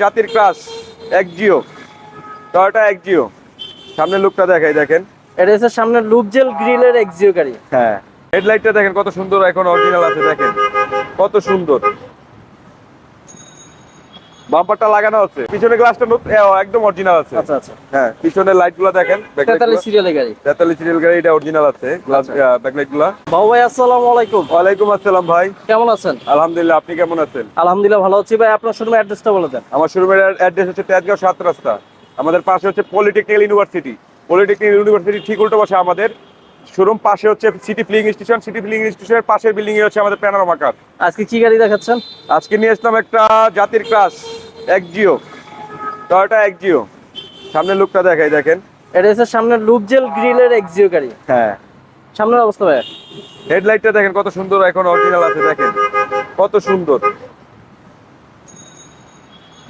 জাতির ক্লাস এক জিও। টয়োটা এক জিও। সামনের লুকটা দেখাই দেখেন। এটা হচ্ছে সামনে লুপ জেল গ্রিলের জিও গাড়ি। হ্যাঁ। হেডলাইটটা দেখেন কত সুন্দর এখন অরিজিনাল আছে দেখেন। কত সুন্দর। বাম্পারটা লাগানো আছে। পিছনে গ্লাসটা একদম অরিজিনাল আছে। আচ্ছা আচ্ছা। হ্যাঁ পিছনের লাইটগুলা দেখেন তেতাল্লিশ সিরিয়ালের গাড়ি। তেতাল্লিশ সিরিয়াল গাড়ি এটা অরিজিনাল আছে গ্লাস ব্যাকলাইটগুলা বাবু ভাই আসসালামু আলাইকুম। আসসালাম ভাই। কেমন আছেন? আলহামদুলিল্লাহ আপনি কেমন আছেন? আলহামদুলিল্লাহ ভালো আছি ভাই। আপনার শোরুমের অ্যাড্রেসটা বলে দেন। আমার শোরুমের অ্যাড্রেস হচ্ছে তেজগাঁও সাত রাস্তা। আমাদের পাশে হচ্ছে পলিটেকনিক্যাল ইউনিভার্সিটি পলিটেকনিক্যাল ইউনিভার্সিটি ঠিক উল্টো পাশে আমাদের। শোরুম পাশে হচ্ছে সিটি ফ্লিং স্টেশন সিটি ফ্লিং স্টেশনের পাশের বিল্ডিং এ হচ্ছে আমাদের প্যানারোমা কার আজকে কি গাড়ি দেখাচ্ছেন? আজকে নিয়ে আসলাম একটা জাতির ক্রাশ এক জিও। টয়োটা এক জিও। সামনের লুকটা দেখাই দেখেন। এটা হচ্ছে সামনে লুপ জেল গ্রিলের এক্সিও গাড়ি। হ্যাঁ। সামনের অবস্থা ভাই হেডলাইটটা দেখেন কত সুন্দর এখন অরিজিনাল আছে দেখেন। কত সুন্দর।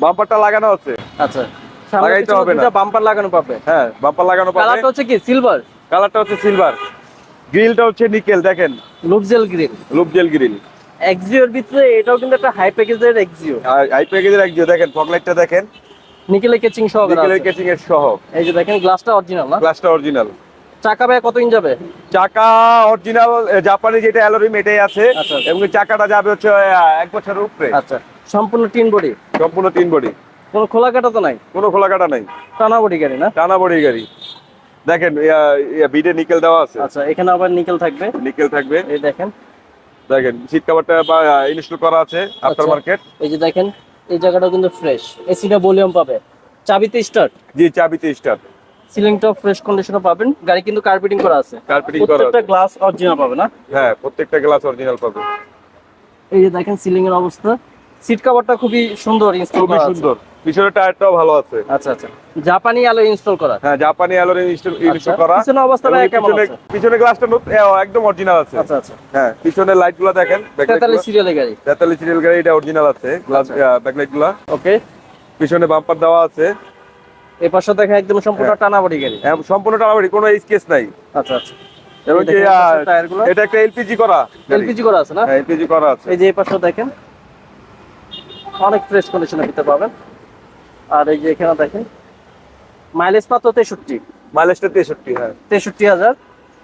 বাম্পারটা লাগানো আছে। আচ্ছা। লাগাইতে হবে না। বাম্পার লাগানো পাবে। হ্যাঁ বাম্পার লাগানো পাবে। কালারটা হচ্ছে কি? সিলভার কালারটা হচ্ছে সিলভার গ্রিলটা হচ্ছে নিকেল দেখেন। Loop gel grill loop gel grill এক্সিওর ভিতরে এটাও কিন্তু একটা হাই প্যাকেজের এক্সিও হাই প্যাকেজের এক জিও দেখেন ফগলাইটটা দেখেন। নিকেলের কেচিং সহ নিকেলের কেচিং এর সহ। এই যে দেখেন গ্লাসটা অরিজিনাল না? গ্লাসটা অরিজিনাল চাকা ভাই কত ইঞ্চ যাবে? চাকা অরিজিনাল জাপানি যেটা অ্যালোরিম এটাই আছে। আচ্ছা। এবং চাকাটা যাবে হচ্ছে এক বছরের উপরে। আচ্ছা সম্পূর্ণ টিন বডি সম্পূর্ণ তিন বডি কোনো খোলা কাটা তো নাই? কোনো খোলা কাটা নাই। টানা বডি গাড়ি না? টানা বডি গাড়ি দেখেন বিডে নিকেল দেওয়া আছে। আচ্ছা এখানে আবার নিকেল থাকবে। নিকেল থাকবে। এই দেখেন। দেখেন সিট কভারটা ইনস্টল করা আছে আফটার আচ্ছা। মার্কেট এই যে দেখেন এই জায়গাটা কিন্তু ফ্রেশ এসিটা ভলিউম পাবে। চাবিতে স্টার্ট জি চাবিতে স্টার্ট সিলিংটা ফ্রেশ কন্ডিশনে পাবেন। গাড়ি কিন্তু কার্পেটিং করা আছে। কার্পেটিং করা প্রত্যেকটা গ্লাস অরিজিনাল পাবে না? হ্যাঁ প্রত্যেকটা গ্লাস অরিজিনাল পাবে। এই যে দেখেন সিলিং এর অবস্থা। সিট কভারটা খুবই সুন্দর ইনস্টল করা সুন্দর। পিছনের টায়ারটাও ভালো আছে। আচ্ছা আচ্ছা। জাপানি আলো ইনস্টল করা। হ্যাঁ জাপানি অ্যালোরিম ইনস্টল আচ্ছা, করা। পিছনে অবস্থা কেমন আছে? পিছনে গ্লাসটা একদম অরিজিনাল আছে। আচ্ছা আচ্ছা। হ্যাঁ পিছনের লাইটগুলা দেখেন তেতাল্লিশ সিরিয়ালের গাড়ি। তেতাল্লিশ সিরিয়াল গাড়ি এটা অরিজিনাল আছে। গ্লাস ব্যাকলাইটগুলা ওকে পিছনে বাম্পার দেওয়া আছে। এই পাশে দেখেন একদম সম্পূর্ণ হ্যাঁ। টানা বডি গাড়ি। হ্যাঁ, সম্পূর্ণ টানাবাড়ি কোনো স্কেচ নাই। আচ্ছা আচ্ছা। এবং কি। এটা একটা এলপিজি করা এলপিজি করা আছে না? এলপিজি করা আছে। এই যে এই পাশে দেখেন। অনেক ফ্রেশ কন্ডিশনে দিতে পাবেন। আর এই যে এখানে দেখেন মাইলেজ মাত্র তেষট্টি। মাইলেজটা তেষট্টি হ্যাঁ। তেষট্টি হাজার।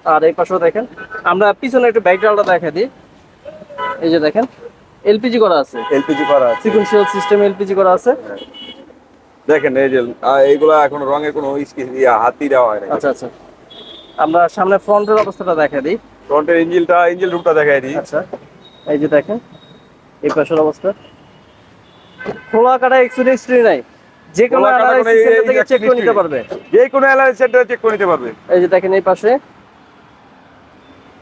আর এই পাশেও দেখেন আমরা পিছনে একটু ব্যাকগ্রাউন্ডটা দেখা দিই। এই যে দেখেন এলপিজি করা আছে। এলপিজি করা আছে। সিকুয়েন্সিয়াল সিস্টেম এলপিজি করা আছে। দেখেন এই যে এইগুলা এখন রঙের কোনো হাতি দেওয়া হয় না আচ্ছা আচ্ছা। আমরা সামনে ফ্রন্টের অবস্থাটা দেখা দিই। ফ্রন্টের ইঞ্জিনটা ইঞ্জিন রুমটা দেখাই দিই। আচ্ছা এই যে দেখেন এই পাশের অবস্থা। খোলা কাটা নাই যে কোনো সেন্টার থেকে চেক করে নিতে পারবে। যে কোনো সেন্টারে চেক করে নিতে পারবে। এই যে দেখেন এই পাশে।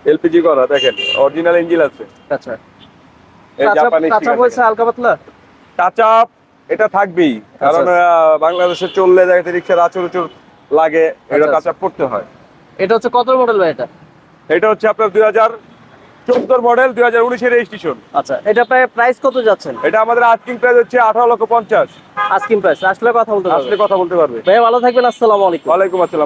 এলপিজি করা দেখেন অরিজিনাল ইঞ্জিন আছে। আচ্ছা। কাঁচা হালকা পাতলা? আপ এটা থাকবেই। কারণ আচ্ছা। বাংলাদেশে চললে দেখতে রিক্সার আচর উচুর লাগে এটা আচ্ছা, টাচ আপ করতে হয়। এটা হচ্ছে কত মডেল ভাই এটা? এটা হচ্ছে আপনার দুই হাজার চোদ্দোর মডেল দুই হাজার উনিশের রেজিস্ট্রেশন আচ্ছা এটা প্রায় প্রাইস কত যাচ্ছেন? এটা আমাদের আস্কিং প্রাইস হচ্ছে আঠারো লক্ষ পঞ্চাশ। আস্কিং প্রাইস আসলে কথা বলতে আসলে কথা বলতে পারবে। ভাই ভালো থাকবেন আসসালামু আলাইকুম। ওয়ালাইকুম আসসালাম।